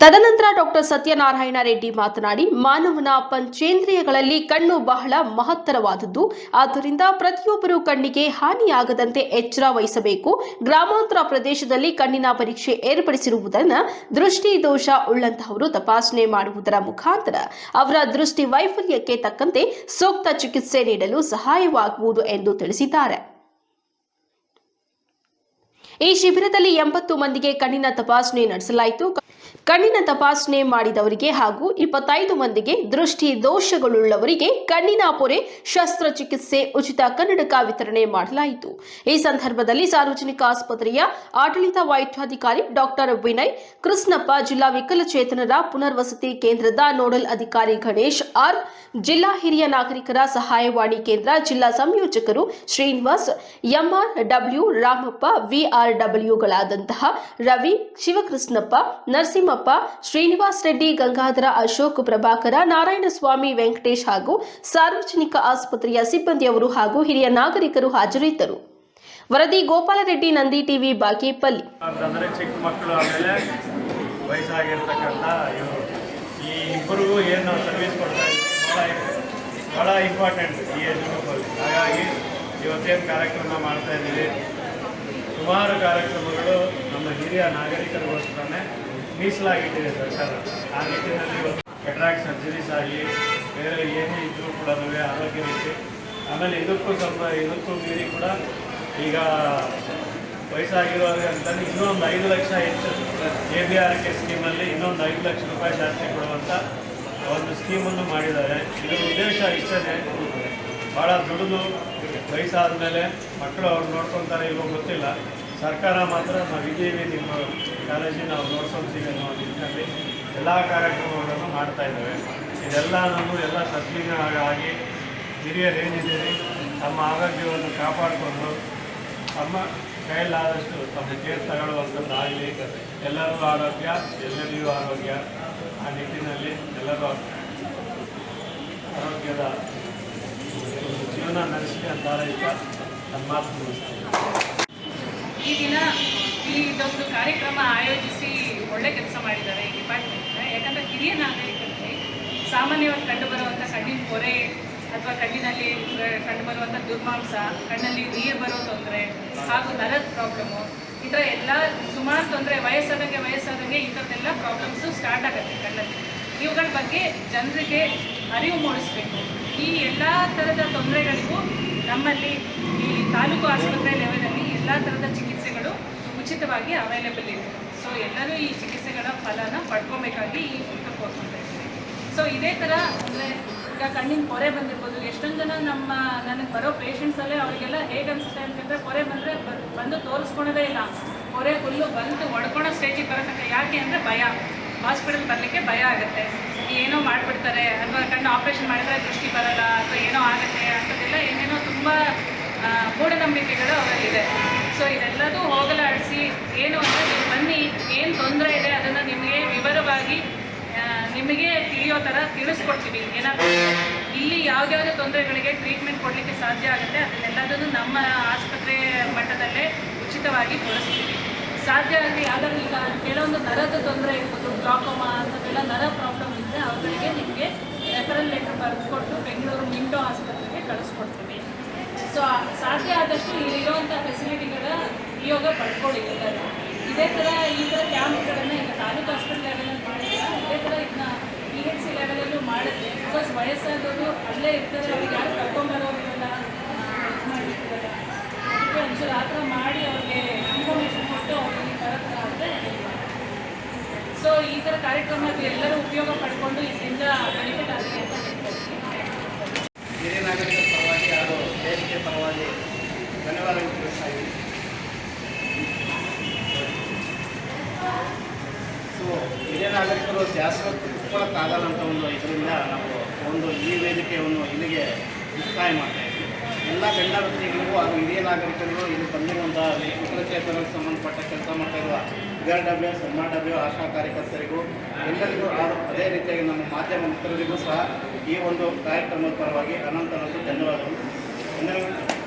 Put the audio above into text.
ತದನಂತರ ಡಾಕ್ಟರ್ ಸತ್ಯನಾರಾಯಣ ರೆಡ್ಡಿ ಮಾತನಾಡಿ, ಮಾನವನ ಪಂಚೇಂದ್ರಿಯಗಳಲ್ಲಿ ಕಣ್ಣು ಬಹಳ ಮಹತ್ತರವಾದದ್ದು. ಆದ್ದರಿಂದ ಪ್ರತಿಯೊಬ್ಬರು ಕಣ್ಣಿಗೆ ಹಾನಿಯಾಗದಂತೆ ಎಚ್ಚರ ವಹಿಸಬೇಕು. ಗ್ರಾಮಾಂತರ ಪ್ರದೇಶದಲ್ಲಿ ಕಣ್ಣಿನ ಪರೀಕ್ಷೆ ಏರ್ಪಡಿಸಿರುವುದನ್ನು ದೃಷ್ಟಿ ದೋಷ ಉಳ್ಳಂತಹವರು ತಪಾಸಣೆ ಮಾಡುವುದರ ಮುಖಾಂತರ ಅವರ ದೃಷ್ಟಿ ವೈಫಲ್ಯಕ್ಕೆ ತಕ್ಕಂತೆ ಸೂಕ್ತ ಚಿಕಿತ್ಸೆ ನೀಡಲು ಸಹಾಯವಾಗುವುದು ಎಂದು ತಿಳಿಸಿದ್ದಾರೆ. ಈ ಶಿಬಿರದಲ್ಲಿ ಎಂಬತ್ತು ಮಂದಿಗೆ ಕಣ್ಣಿನ ತಪಾಸಣೆ ನಡೆಸಲಾಯಿತು. ಕಣ್ಣಿನ ತಪಾಸಣೆ ಮಾಡಿದವರಿಗೆ ಹಾಗೂ ಇಪ್ಪತ್ತೈದು ಮಂದಿಗೆ ದೃಷ್ಟಿ ದೋಷಗಳುಳ್ಳವರಿಗೆ ಕಣ್ಣಿನ ಪೊರೆ ಶಸ್ತ್ರಚಿಕಿತ್ಸೆ ಉಚಿತ ಕನ್ನಡಕ ವಿತರಣೆ ಮಾಡಲಾಯಿತು. ಈ ಸಂದರ್ಭದಲ್ಲಿ ಸಾರ್ವಜನಿಕ ಆಸ್ಪತ್ರೆಯ ಆಡಳಿತ ವೈದ್ಯಾಧಿಕಾರಿ ಡಾಕ್ಟರ್ ವಿನಯ್, ಕೃಷ್ಣಪ್ಪ, ಜಿಲ್ಲಾ ವಿಕಲಚೇತನರ ಪುನರ್ವಸತಿ ಕೇಂದ್ರದ ನೋಡಲ್ ಅಧಿಕಾರಿ ಗಣೇಶ್ ಆರ್, ಜಿಲ್ಲಾ ಹಿರಿಯ ನಾಗರಿಕರ ಸಹಾಯವಾಣಿ ಕೇಂದ್ರ ಜಿಲ್ಲಾ ಸಂಯೋಜಕರು ಶ್ರೀನಿವಾಸ್ ಎಂಆರ್ ಡಬ್ಲ್ಯೂ ರಾಮಪ್ಪ, ವಿಆರ್ಡಬ್ಲ್ಯೂಗಳಾದಂತಹ ರವಿ, ಶಿವಕೃಷ್ಣಪ್ಪ ನರಸಿಂಹಪ್ಪ ಶ್ರೀನಿವಾಸ್ ರೆಡ್ಡಿ, ಗಂಗಾಧರ ಅಶೋಕ್, ಪ್ರಭಾಕರ ನಾರಾಯಣಸ್ವಾಮಿ, ವೆಂಕಟೇಶ್ ಹಾಗೂ ಸಾರ್ವಜನಿಕ ಆಸ್ಪತ್ರೆಯ ಸಿಬ್ಬಂದಿಯವರು ಹಾಗೂ ಹಿರಿಯ ನಾಗರಿಕರು ಹಾಜರಿದ್ದರು. ವರದಿ ಗೋಪಾಲರೆಡ್ಡಿ, ನಂದಿ ಟಿವಿ, ಬಾಗೇಪಲ್ಲಿ. ಈ ಇಬ್ಬರು ಏನು ಸರ್ವಿಸ್ ಕೊಡ್ತಾ ಇದ್ದಾರೆ ಭಾಳ ಇಂಪಾರ್ಟೆಂಟ್ ಈ ಹಾಗಾಗಿ ಇವತ್ತೇನು ಕಾರ್ಯಕ್ರಮ ಮಾಡ್ತಾ ಇದ್ದೀವಿ. ಸುಮಾರು ಕಾರ್ಯಕ್ರಮಗಳು ನಮ್ಮ ಹಿರಿಯ ನಾಗರಿಕರಿಗೋಸ್ಕರನೇ ಮೀಸಲಾಗಿಟ್ಟಿದೆ ಸರ್ಕಾರ. ಆ ನಿಟ್ಟಿನಲ್ಲಿ ಕೆಟ್ರಾಕ್ಟ್ ಸರ್ಜರೀಸ್ ಆಗಲಿ, ಬೇರೆ ಏನೇ ಇದ್ದರೂ ಕೂಡ ಆರೋಗ್ಯ ರೀತಿ ಆಮೇಲೆ ಇದಕ್ಕೂ ಸ್ವಲ್ಪ, ಇದಕ್ಕೂ ಮೀರಿ ಕೂಡ ಈಗ ವಯಸ್ಸಾಗಿರೋರಿಗೆ ಅಂತಲೇ ಇನ್ನೊಂದು ಐದು ಲಕ್ಷ ಹೆಚ್ಚು ಎ ಬಿ ಆರ್ ಕೆ ಸ್ಕೀಮಲ್ಲಿ ಇನ್ನೊಂದು ಐದು ಲಕ್ಷ ರೂಪಾಯಿ ಜಾಸ್ತಿ ಕೊಡುವಂಥ ಒಂದು ಸ್ಕೀಮನ್ನು ಮಾಡಿದ್ದಾರೆ. ಇದರ ಉದ್ದೇಶ ಇಷ್ಟೇ ಭಾಳ ದುಡಿದು ವಯಸ್ಸಾದ ಮೇಲೆ ಮಕ್ಕಳು ಅವ್ರು ನೋಡ್ಕೊತಾರೆ ಇಲ್ವೋ ಗೊತ್ತಿಲ್ಲ. ಸರ್ಕಾರ ಮಾತ್ರ ನಾವು ಇದ್ದೀವಿ ನಿಮ್ಮ ಕಾಲೇಜಿನ ನಾವು ನೋಡ್ಕೊಳ್ತೀವಿ ಅನ್ನೋ ನಿಟ್ಟಿನಲ್ಲಿ ಎಲ್ಲ ಕಾರ್ಯಕ್ರಮಗಳನ್ನು ಮಾಡ್ತಾ ಇದ್ದೇವೆ. ಇದೆಲ್ಲ ನಾನು ಎಲ್ಲ ಸದ್ವಿನಾಗಿ ಹಿರಿಯರು ಏನಿದ್ದೀರಿ, ತಮ್ಮ ಆರೋಗ್ಯವನ್ನು ಕಾಪಾಡಿಕೊಂಡು, ತಮ್ಮ ಕೈಯಲ್ಲಾದಷ್ಟು ತಮ್ಮ ಕೇರ್ ತಗೊಳ್ಳುವಂಥದ್ದಾಗಲಿ ಎಲ್ಲರೂ ಆರೋಗ್ಯ, ಎಲ್ಲರಿಗೂ ಆರೋಗ್ಯ. ಆ ನಿಟ್ಟಿನಲ್ಲಿ ಎಲ್ಲರೂ ಆರೋಗ್ಯದ ಜೀವನ ನಡೆಸಲಿ ಅಂತ ಇಷ್ಟ ನನ್ನ ಮಾತು ಈ ದಿನ ಇಲ್ಲಿ ಇದೊಂದು ಕಾರ್ಯಕ್ರಮ ಆಯೋಜಿಸಿ ಒಳ್ಳೆ ಕೆಲಸ ಮಾಡಿದ್ದಾರೆ ಈ ಡಿಪಾರ್ಟ್ಮೆಂಟ್ ಯಾಕಂದರೆ ಹಿರಿಯ ನಾಗರಿಕರಲ್ಲಿ ಸಾಮಾನ್ಯವಾಗಿ ಕಂಡುಬರುವಂಥ ಕಣ್ಣಿನ ಪೊರೆ ಅಥವಾ ಕಣ್ಣಿನಲ್ಲಿ ಕಂಡುಬರುವಂಥ ದುರ್ಮಾಂಸ, ಕಣ್ಣಲ್ಲಿ ನೀರು ಬರೋ ತೊಂದರೆ ಹಾಗೂ ನರದ ಪ್ರಾಬ್ಲಮ್ಮು ಈ ಥರ ಎಲ್ಲ ಸುಮಾರು ತೊಂದರೆ ವಯಸ್ಸಾದಂಗೆ ವಯಸ್ಸಾದಂಗೆ ಈ ಥರದ್ದೆಲ್ಲ ಪ್ರಾಬ್ಲಮ್ಸು ಸ್ಟಾರ್ಟ್ ಆಗುತ್ತೆ ಕಣ್ಣಲ್ಲಿ. ಇವುಗಳ ಬಗ್ಗೆ ಜನರಿಗೆ ಅರಿವು ಮೂಡಿಸಬೇಕು. ಈ ಎಲ್ಲ ಥರದ ತೊಂದರೆಗಳಿಗೂ ನಮ್ಮಲ್ಲಿ ಈ ತಾಲೂಕು ಆಸ್ಪತ್ರೆ ಲೆವೆಲಲ್ಲಿ ಎಲ್ಲ ಥರದ ಚಿಕಿತ್ಸೆಗಳು ಉಚಿತವಾಗಿ ಅವೈಲೇಬಲ್ ಇದೆ. ಸೊ ಎಲ್ಲರೂ ಈ ಚಿಕಿತ್ಸೆಗಳ ಫಲನ ಪಡ್ಕೊಬೇಕಾಗಿ ಈ ಕೋರ್ಕೊಳ್ತಾ ಇದ್ದೀವಿ ಸೊ ಇದೇ ಥರ ಅಂದರೆ ಈಗ ಕಣ್ಣಿನ ಪೊರೆ ಬಂದಿರ್ಬೋದು. ಎಷ್ಟೊಂದು ಜನ ನಮ್ಮ, ನನಗೆ ಬರೋ ಪೇಷಂಟ್ಸಲ್ಲೇ ಅವರಿಗೆಲ್ಲ ಹೇಗೆ ಅನಿಸುತ್ತೆ ಅಂತಂದರೆ ಪೊರೆ ಬಂದರೆ ಬಂದು ತೋರಿಸ್ಕೊಳೋದೇ ಇಲ್ಲ. ಪೊರೆ ಫುಲ್ಲು ಬಂದು ಒಡ್ಕೊಳ್ಳೋ ಸ್ಟೇಜಿಗೆ ಬರೋತಕ್ಕ ಯಾಕೆ ಅಂದರೆ ಭಯ. ಹಾಸ್ಪಿಟಲ್ ಬರಲಿಕ್ಕೆ ಭಯ ಆಗುತ್ತೆ. ಏನೋ ಮಾಡಿಬಿಡ್ತಾರೆ. ಅಥವಾ ಕಣ್ಣು ಆಪ್ರೇಷನ್ ಮಾಡಿದ್ರೆ ದೃಷ್ಟಿ ಬರಲ್ಲ. ಅಥವಾ ಏನೋ ಆಗುತ್ತೆ ಅಂಥದ್ದೆಲ್ಲ ಏನೇನೋ ತುಂಬ ಮೂಢನಂಬಿಕೆಗಳು ಅವರಲ್ಲಿದೆ ಸೊ ಇದೆಲ್ಲದೂ ಹೋಗಲಾಡಿಸಿ ಏನು ಅಂದರೆ ನೀವು ಬನ್ನಿ, ಏನು ತೊಂದರೆ ಇದೆ ಅದನ್ನು ನಿಮಗೆ ವಿವರವಾಗಿ ನಿಮಗೆ ತಿಳಿಯೋ ಥರ ತಿಳಿಸ್ಕೊಡ್ತೀವಿ. ಏನಾದರೂ ಇಲ್ಲಿ ಯಾವ್ಯಾವ ತೊಂದರೆಗಳಿಗೆ ಟ್ರೀಟ್ಮೆಂಟ್ ಕೊಡಲಿಕ್ಕೆ ಸಾಧ್ಯ ಆಗುತ್ತೆ, ಅದನ್ನೆಲ್ಲದನ್ನು ನಮ್ಮ ಆಸ್ಪತ್ರೆ ಮಟ್ಟದಲ್ಲೇ ಉಚಿತವಾಗಿ ತೋರಿಸ್ತೀವಿ. ಸಾಧ್ಯ ಆಗಲಿ ಯಾವ್ದಾದ್ರು ಈಗ ಕೆಲವೊಂದು ನರದ ತೊಂದರೆ ಇರ್ಬೋದು ಗ್ಲಾಕೋಮಾ ಅಂಥದ್ದೆಲ್ಲ ನರ ಪ್ರಾಬ್ಲಮ್ ಇದ್ದರೆ ಅವರಿಗೆ ನಿಮಗೆ ರೆಫರಲ್ ಲೆಟರ್ ಬರೆದುಕೊಟ್ಟು ಬೆಂಗಳೂರು ಮಿಂಟೋ ಆಸ್ಪತ್ರೆಗೆ ಕಳಿಸ್ಕೊಡ್ತೀವಿ. ಸೊ ಸಾಧ್ಯ ಆದಷ್ಟು ಇಲ್ಲಿರುವಂಥ ಫೆಸಿಲಿಟಿಗಳ ಉಪಯೋಗ ಪಡ್ಕೊಳ್ಳಿ ಎಲ್ಲರೂ ಇದೇ ಥರ ಈ ಥರ ಕ್ಯಾಂಪ್ಗಳನ್ನು ಈಗ ತಾಲೂಕು ಹಾಸ್ಪಿಟಲ್ ಲೆವೆಲಲ್ಲಿ ಮಾಡಿಲ್ಲ ಇದೇ ಥರ ಇದನ್ನ ಪಿ ಎಚ್ ಸಿ ಲೆವೆಲಲ್ಲೂ ಮಾಡಿದ್ರೆ ಬಿಕಾಸ್ ವಯಸ್ಸಾದವರು ಅಲ್ಲೇ ಇರ್ತಾರೆ. ಅವ್ರಿಗೆ ಯಾರು ಕರ್ಕೊಂಬರೋರಿರಲ್ಲ ಇದು ಮಾಡಿರ್ತಾರಲ್ಲ ಅದಕ್ಕೆ ಆ ಥರ ಮಾಡಿ ಅವ್ರಿಗೆ ಇನ್ಫಾರ್ಮೇಷನ್ ಕೊಟ್ಟು ಅವ್ರಿಗೆ ಥರ ಥರ ಆದರೆ ಸೊ ಈ ಥರ ಕಾರ್ಯಕ್ರಮಕ್ಕೆ ಎಲ್ಲರೂ ಉಪಯೋಗ ಪಡ್ಕೊಂಡು ಇದರಿಂದ ಬೆನಿಫಿಟ್ ಆಗಿದೆ ಅಂತ ಹೇಳ್ಕೊಳ್ತೀನಿ ಹಿರಿಯ ನಾಗರಿಕರ ಪರವಾಗಿ ಹಾಗೂ ದೇಶಕ್ಕೆ ಪರವಾಗಿ ಧನ್ಯವಾದಗಳು ತಿಳಿಸ್ತಾ ಇದ್ದೀನಿ ಸೊ ಹಿರಿಯ ಶಾಶ್ವತ ಒಂದು ಇದರಿಂದ ನಾವು ಒಂದು ಈ ವೇದಿಕೆಯನ್ನು ಇಲ್ಲಿಗೆ ಮುಕ್ತಾಯ ಮಾಡ್ತಾ ಇದ್ದೀವಿ. ಎಲ್ಲ ಗಂಡ ವ್ಯಕ್ತಿಗಳಿಗೂ ಹಾಗೂ ಹಿರಿಯ ನಾಗರಿಕರಿಗೂ ಇಲ್ಲಿ ಬಂದಿರುವಂಥ ವಿಕಲಚೇತನಕ್ಕೆ ಸಂಬಂಧಪಟ್ಟ ಕೆಲಸ ಮಾಡ್ತಾ ಇರುವ ಗರ್ ಡಬ್ಲ್ಯೂ ಸನ್ಮಾ ಡಬ್ಲ್ಯೂ ಆಶಾ ಕಾರ್ಯಕರ್ತರಿಗೂ ಎಲ್ಲರಿಗೂ ಅದೇ ರೀತಿಯಾಗಿ ನಮ್ಮ ಮಾಧ್ಯಮ ಮಿತ್ರರಿಗೂ ಸಹ ಈ ಒಂದು ಕಾರ್ಯಕ್ರಮದ ಪರವಾಗಿ ಅನಂತ ಧನ್ಯವಾದಗಳು.